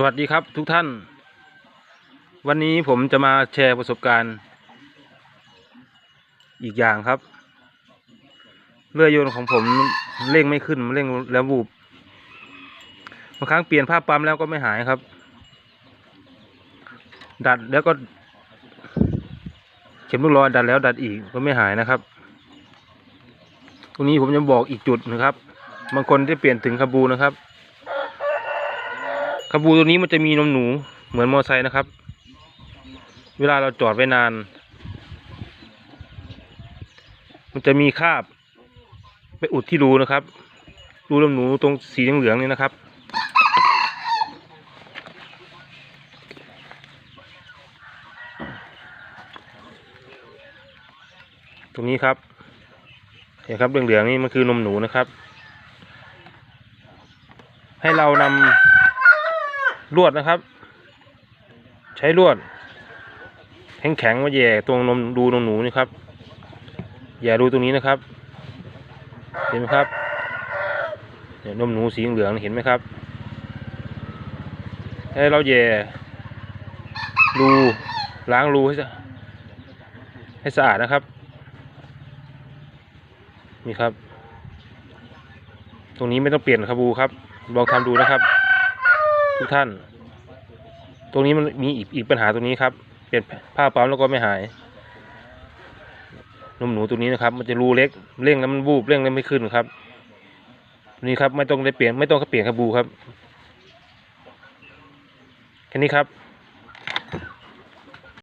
สวัสดีครับทุกท่าน วันนี้ผมจะมาแชร์ประสบการณ์ อีกอย่างครับเรือโยนต์ของผมเร่งไม่ขึ้นเร่งแล้วบูบบางครั้งเปลี่ยนผ้าปั๊มแล้วก็ไม่หายครับ ดัดแล้วก็ เข็มลูกลอยดัดแล้วดัดอีกก็ไม่หายนะครับตรงนี้ผมจะบอกอีกจุดนะครับ บางคนที่เปลี่ยนถึงคาบูนะครับ คาบูตัวนี้มันจะมีนมหนูเหมือนมอไซค์นะครับ เวลาเราจอดไว้นาน มันจะมีคราบ ไปอุดที่รูนะครับ รูนมหนูตรงสีเหลืองๆนี่นะครับตรงนี้ครับเห็นครับเหลืองๆนี่มันคือนมหนูนะครับ ให้เรานำ ลวดนะครับ ใช้ลวด แข็งๆมาแย่ตรงนมดูนมหนูนี่ครับแย่ดูตรงนี้นะครับ เห็นไหมครับเนี่ยนมหนูสีเหลืองเห็นไหมครับให้เราแย่รูล้างรูให้สะให้สะอาดนะครับ นี่ครับ ตรงนี้ไม่ต้องเปลี่ยนคาบูครับ ลองทำดูนะครับ ทุกท่าน ตรงนี้มันมีอีกอีกปัญหาตรงนี้ครับ เปลี่ยนผ้าปั๊มแล้วก็ไม่หายนมหนูตัวนี้นะครับ มันจะรูเล็กเร่งแล้วมันบูบเร่งแล้วไม่ขึ้นครับ นี่ครับไม่ต้องได้เปลี่ยนไม่ต้องเปลี่ยนคาบูครับแค่นี้ครับ